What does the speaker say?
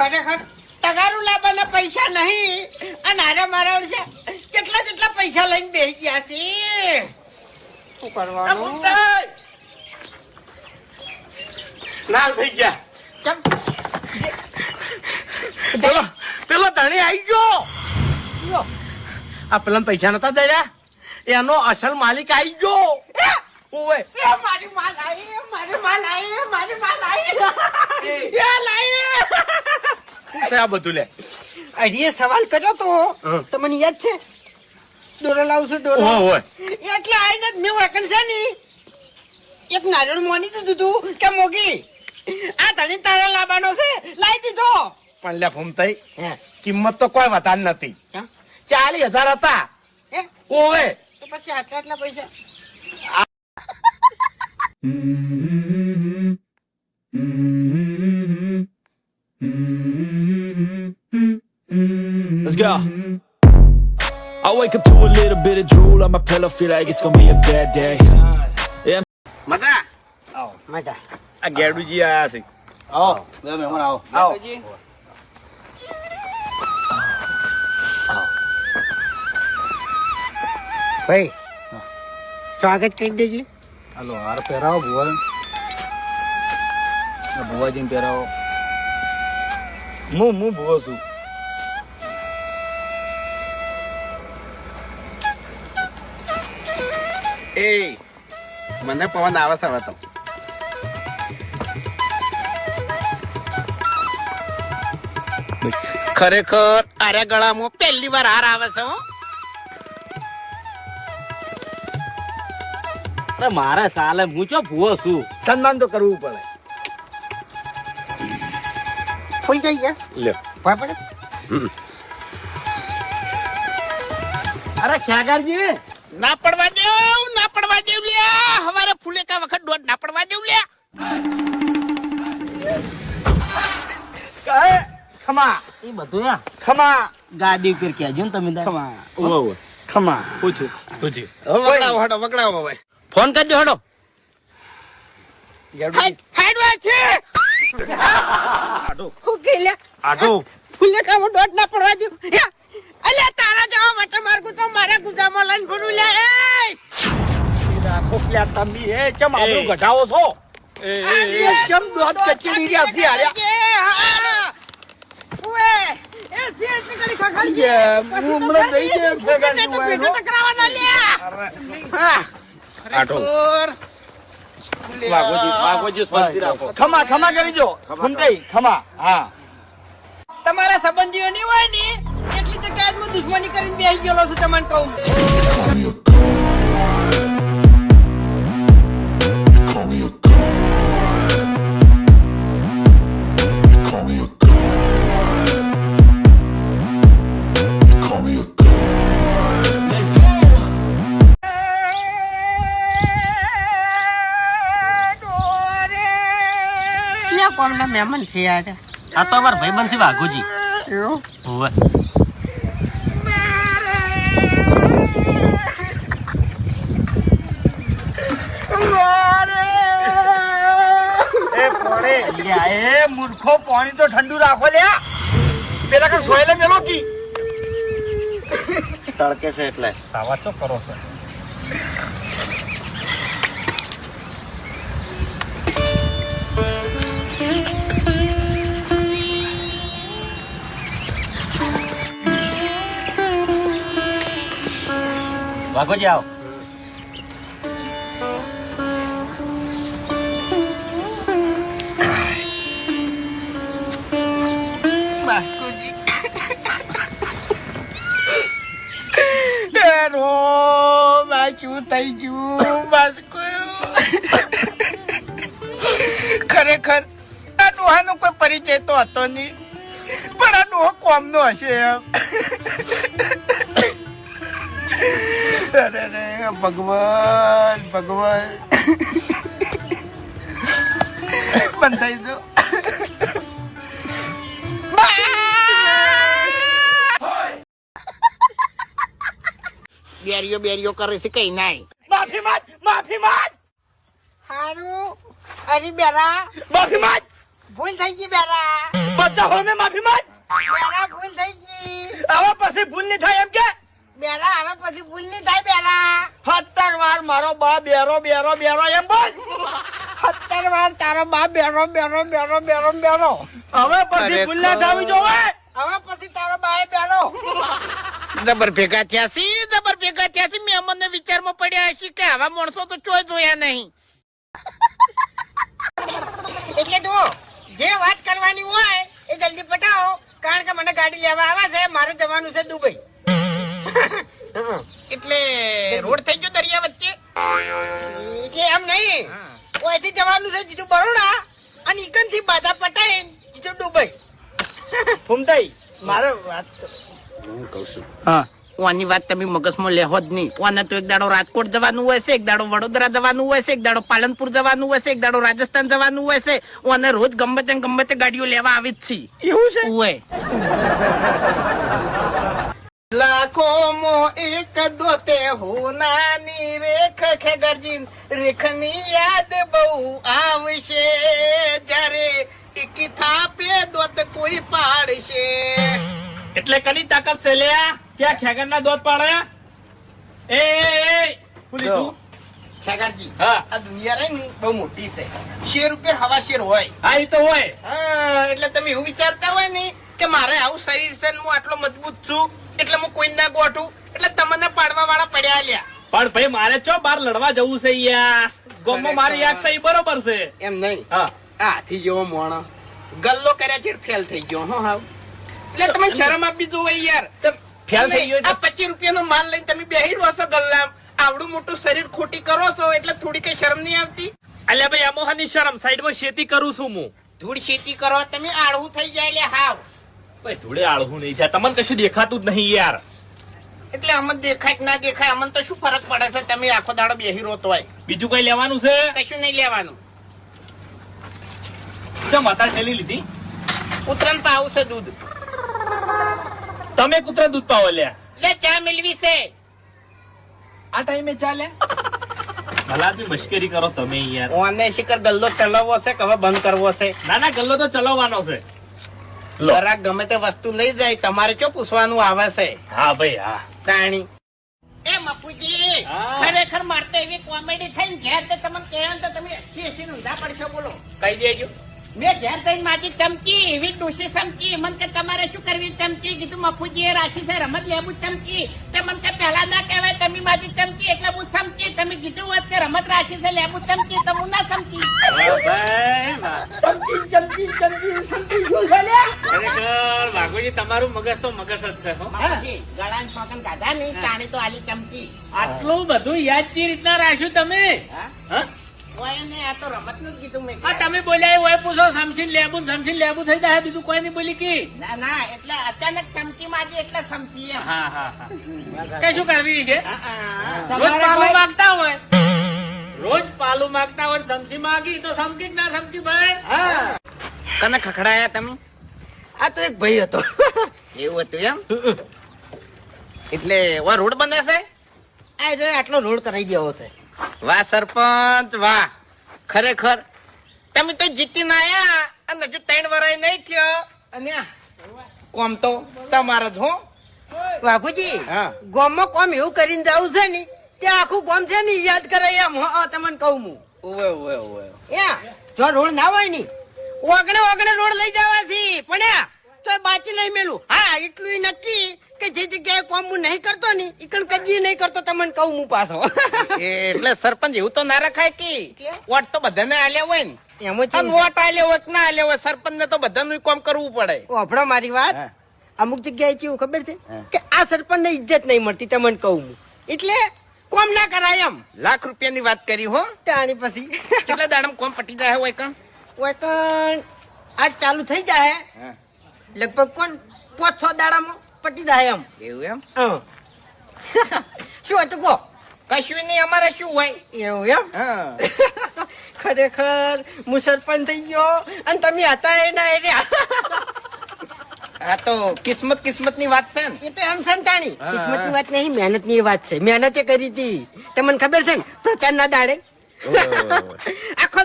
ખરેખર તગારું લાવવાના પૈસા નહીં. અને આરે મારા છે કેટલા કેટલા પૈસા લઈને બેસી ગયા છે? શું કરવાનું? લાલ થઈ ગયા. ચમ. પેલો પેલો ધણી આવી ગયો. આ પેલા પૈસા નતા દર્યા એનો અસલ માલિક આવી ગયો. ઓવે એ મારી માં લાવી મારી માં લાવી મારી માં લાવી એ લાવી છે આ બધું લે? અરે સવાલ કર્યો તો હં. તમને યાદ છે? દોરો લાવશું દોરો ઓવે એટલે આઈને મેં વળકણ છે ને. એક નારિયેળ મોની દીધું તું કે મોગી? આ ધણી તારા લાવવાનો છે. લાવી દીધો. પણ લે થઈ કિંમત તો કોઈ વધાર નથી? ચાલીસ હજાર હતા. ઓવે તો પછી આટલા આટલા પૈસા. Let's go. I wake up to a little bit of drool on my pillow, feel like it's gonna be a bad day. Yeah, મતા આવો મજા આ ગેડુજી આયા છે આવો બે મહેમાન આવો આવો ભાઈ સ્વાગત કરી દેજે હાલો હાર પહેરાવો ભુવા. ભુવાજીને પહેરાવો. હું હું ભુવો છું. એ મને પવન આવે છે હવે તો. ખરેખર અરે ગળામાં પહેલી વાર હાર આવે છે હો. અરે મારે સાલે હું ચો ભૂવો છું? સન્માન તો કરવું પડે. ફૂલ જઈ ગયા? લે. ભાઈ પડે? અરે ખ્યાગારજી ના પડવા દેવ ના પડવા દેવ લ્યા હવારે ફૂલેકા વખત દોડ ના પડવા દેવ લ્યા કાય ખમા. એ બધું યા. ખમા. ગાડી ઉપર કહેજો જો તમે. ખમા. ઓવે ખમા. પૂછું પૂછ્યું વગડાવો હડો વગડાવો ભાઈ ફોન કરજો હડો. ના પડવા અલ્યા તારા જવા માટે માર્ગું તો મારા ગુજામાં લઈને ફરું લ્યા એ! રાખો પ્યા તમે એ ચમ આબરૂ ઘટાવો છો? એ એ, એ ચમ દોત કચડી ગયા છે આર્યા હું. હમણાં દઈ દે. આટો વાગોજી વાગોજી શાંતિ રાખો. ખમા ખમા કરી જો ફૂમતાઈ ખમા. હા. તમારા સંબંધીઓ ની હોય ને એટલી જગ્યાએ હું દુશ્મની કરીને બેસી ગયેલો છું તમને કહું. કોમના મહેમાન છે યાર. આ તો અમાર ભાઈબંધ છે વાઘુજી. એવું? હોવે. એ એ મૂર્ખો પાણી તો ઠંડુ રાખો લ્યા. પેલા કે સોયલે મેલો કી? તડકે છે એટલે. સાવા ચો કરો છો? વાઘુજી આવો. થઈ ગયું ખરેખર આ ડોહાનો કોઈ પરિચય તો હતો નહીં, પણ આ ડોહો કોમનો હશે એમ. અરે રે ભગવાન. ભગવાન બંધાઈ દો બેરીઓ બેરીઓ કરે છે કઈ નાય. માફી માત માફી માત હારું. અરે બેરા. માફી માત ભૂલ થઈ ગઈ બેરા. બધા હોમે માફી માત બેરા ભૂલ થઈ ગઈ. હવે પછી ભૂલ નહીં થાય એમ કે? બેરા હવે પછી ભૂલ નહીં થાય બેરા. સત્તર વાર મારો બા બેરો બેરો બેરો એમ બોલ. સત્તર વાર તારો બા બેરો બેરો બેરો બેરો બેરો. હવે પછી ભૂલ ના થવી જોવે હવે પછી તારો બાએ બેરો. જબર ભેગા થયા છે જબર ભેગા થયા છે મેં અમને વિચારમાં પડ્યા છે કે આવા માણસો તો ચોય જોયા નહીં. એટલે તો જે વાત કરવાની હોય એ જલ્દી પટાવો. કારણ કે મને ગાડી લેવા આવે છે મારે જવાનું છે દુબઈ. એટલે રોડ થઈ ગયો દરિયા વચ્ચે? એટલે એમ નહીં. ઓયથી જવાનું છે જીજુ બરોડા અને ઈકનથી બાધા પટાઈ જીજુ દુબઈ. ફૂમતાઈ મારો વાત હા ઓની વાત તમે મગજમાં લેહો જ નહીં. ઓને તો એક દાડો રાજકોટ જવાનું હોય છે એક દાડો વડોદરા જવાનું હોય છે એક દાડો પાલનપુર જવાનું હોય છે એક દાડો રાજસ્થાન જવાનું હોય છે. ઓને રોજ ગમે તે ગમે તે ગાડીઓ લેવા આવી જ છે. એવું છે? હોય લાખો મો એક દોતે હોનાની રેખ ખેગરજીન રેખની યાદ બહુ આવશે. જ્યારે એક થાપે દોત કોઈ પાડશે. એટલે કની તાકાત છે લ્યા ક્યાં ખેગર ના દોત પાડે? એ એ, એ તું ખેગરજી હા. આ દુનિયા રહી ને બહુ મોટી છે. શેર ઉપર હવા શેર હોય. હા એ તો હોય. હા એટલે તમે એવું વિચારતા હોય ને કે મારે આવું શરીર છે હું આટલો મજબૂત છું? એટલે હું કોઈ ના ગોઠું. એટલે તમને પાડવા વાળા પડ્યા લ્યા. પણ ભાઈ મારે ચો બાર લડવા જવું છે યા ગોમો મારી યાદ સહી બરોબર છે. એમ નહીં. હા. આ હાથી જેવો મોણો. ગલ્લો કર્યા છે ફેલ થઈ ગયો હો હાવ. એટલે તમે શરમ આપી દો યાર. ફેલ થઈ ગયો આ પચીસ રૂપિયાનો માલ લઈને તમે બેહી રહો છો ગલ્લામ. આવડું મોટું શરીર ખોટી કરો છો એટલે થોડી કઈ શરમ નહીં આવતી? અલ્યા ભાઈ અમોહની શરમ. સાઈડમાં ખેતી કરું છું હું. ધૂળ શેતી કરો તમે આળવું થઈ જાય એટલે હાવ. ભાઈ થોડે આળવું નહીં થાય. તમને કશું દેખાતું જ નહીં યાર. એટલે અમને દેખાય કે ના દેખાય અમને તો શું ફરક પડે છે? તમે આખો દાડો બેહી રહો તોય. બીજું કઈ લેવાનું છે? કશું નહીં લેવાનું. ચમ અત્યારે ઠેલી લીધી? ઉતરાણ પાવું છે દૂધ. તમે કૂતરા દૂધ પાવો લે લે ચા મેળવી છે. આ ટાઈમે ચાલે ભલા બી મશ્કરી કરો તમે યાર. ઓને શિખર ગલ્લો ચલાવવો છે કે હવે બંધ કરવો છે? ના ના ગલ્લો તો ચલાવવાનો છે. લો. ગમે તે વસ્તુ લઈ જાય તમારે શું પૂછવાનું આવે છે? હા ભાઈ હા. તાણી. એ મપુજી ખરેખર મારતો એવી કોમેડી થઈને ઘેર તો તમને કહેવાનું તો તમે એસી હસી ઊંધા પડશો બોલો. કહી દેજો. મેં ઘેર થઈને માજી ચમચી એવી ડોસી ચમચી મન કે તમારે શું કરવી ચમચી કીધું મફુજી એ રાખી છે રમત લેવું ચમચી તે મન કે પહેલા ના કહેવાય તમે માજી ચમચી એટલે હું સમચી તમે કીધું હોત કે રમત રાખી છે લેવું ચમચી તો હું ના સમચી છે ખરેખર વાઘોજી તમારું મગજ તો મગજ જ છે ગળા નહીં તાણી તો આલી ચમચી આટલું બધું યાદ ચી રીતના રાખ્યું તમે? હા? તમે બોલ્યા હોય પૂછો સમસીન લેબુ સમસીન લેબુ થઈ જાય બીજું કોઈ નહીં બોલી કી. ના ના એટલે અચાનક ચમકી માજી એટલે સમસી હા હા હા. કઈ શું કરવી છે. રોજ પાલું માંગતા હોય. રોજ પાલું માંગતા હોય સમસી માંગી તો સમકી જ ના સમકી ભાઈ? હા. કને ખખડાયા તમે? આ તો એક ભાઈ હતો. એવું હતું એમ? એટલે વા રોડ બને છે આ જો આટલો રોડ કરાઈ ગયો છે. વાહ સરપંચ વાહ. ખરેખર તમે તો જીતીને આયા અને હજુ ત્રણ વરાય નહીં થયો. અને કોમ તો તમારે જ હો. વાઘુજી હા. ગામમાં કોમ એવું કરીને જવું છે ને ત્યાં આખું ગોમ છે ને યાદ કરે એમ હા તમને કહું હું. ઓવે ઓવે ઓવે યા જો રોડ ના હોય ને ઓગણે ઓગણે રોડ લઈ જવા છે. પણ આ તો બાચી નહીં મેલું. હા એટલું નક્કી કે જે જગ્યાએ કોમ હું નહીં કરતો ને ઈકણ કદી નહીં કરતો તમને કહું હું પાછો. એટલે સરપંચ એવું તો ના રખાય કે વોટ તો બધાને આલ્યા હોય ને. એમ વોટ આલ્યો હોય ના આલ્યો હોય સરપંચ ને તો બધાનું કામ કરવું પડે. ઓફડો મારી વાત. અમુક જગ્યાએ કેવું ખબર છે? કે આ સરપંચ ને ઇજ્જત નહીં મળતી તમને કહું હું. એટલે કોમ ના કરાય એમ. લાખ રૂપિયાની વાત કરી હો. તાણી પછી. કેટલા દાડમ કોમ પટી જાય હોય કણ? આજ ચાલુ થઈ જાય. લગભગ કોણ? પાંચ છ દાડામાં પટી જાય એમ. એવું એમ? હં. શું હતું કહો. કશું નહીં અમારે શું હોય? એવું એમ? ખરેખર હું સરપંચ થઈ ગયો અને તમે હતા એના એ રહ્યા. આ તો કિસ્મત કિસ્મતની વાત છે ને. એ તો એમ ને તાણી. કિસ્મતની વાત નહીં મહેનતની વાત છે. મહેનતે કરી હતી. તમને ખબર છે ને? પ્રચાર ના દાડે આખો